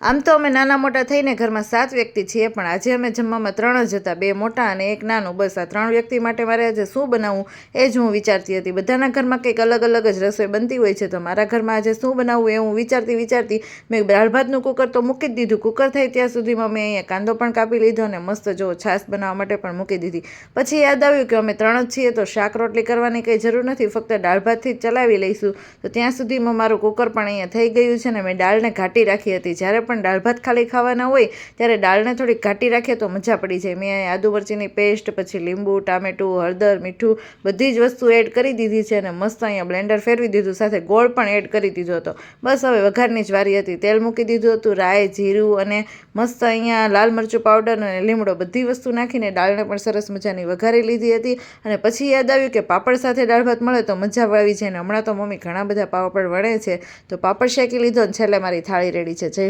આમ તો અમે નાના મોટા થઈને ઘરમાં સાત વ્યક્તિ છીએ, પણ આજે અમે જમવામાં ત્રણ જ હતા, બે મોટા અને એક નાનું. બસ આ ત્રણ વ્યક્તિ માટે મારે આજે શું બનાવવું એ જ હું વિચારતી હતી. બધાના ઘરમાં કંઈક અલગ અલગ જ રસોઈ બનતી હોય છે, તો મારા ઘરમાં આજે શું બનાવવું એ હું વિચારતી વિચારતી મેં દાળ ભાતનું કુકર તો મૂકી જ દીધું. કુકર થાય ત્યાં સુધીમાં મેં અહીંયા કાંદો પણ કાપી લીધો અને મસ્ત જો છાશ બનાવવા માટે પણ મૂકી દીધી. પછી યાદ આવ્યું કે અમે ત્રણ જ છીએ, તો શાક રોટલી કરવાની કંઈ જરૂર નથી, ફક્ત દાળ ભાતથી જ ચલાવી લઈશું. તો ત્યાં સુધીમાં મારું કુકર પણ અહીંયા થઈ ગયું છે ને મેં દાળને ઘાટી રાખી હતી. જ્યારે પણ દાળ ભાત ખાલી ખાવાના હોય, ત્યારે દાળને થોડીક ઘાટી રાખીએ તો મજા પડી જાય. મેં આદુ મરચીની પેસ્ટ, પછી લીંબુ, ટામેટું, હળદર, મીઠું બધી જ વસ્તુ એડ કરી દીધી છે અને મસ્ત અહીંયા બ્લેન્ડર ફેરવી દીધું, સાથે ગોળ પણ એડ કરી દીધો હતો. બસ હવે વઘારની જ વારી હતી. તેલ મૂકી દીધું હતું, રાઈ, જીરું અને મસ્ત અહીંયા લાલ મરચું પાવડર અને લીમડો બધી વસ્તુ નાખીને દાળને પણ સરસ મજાની વઘારી લીધી હતી. અને પછી યાદ આવ્યું કે પાપડ સાથે દાળ ભાત મળે તો મજા આવી જાય ને હમણાં તો મમ્મી ઘણા બધા પાપડ વણે છે. તો પાપડ શેકી લીધો ને છેલ્લે મારી થાળી રેડી છે. જય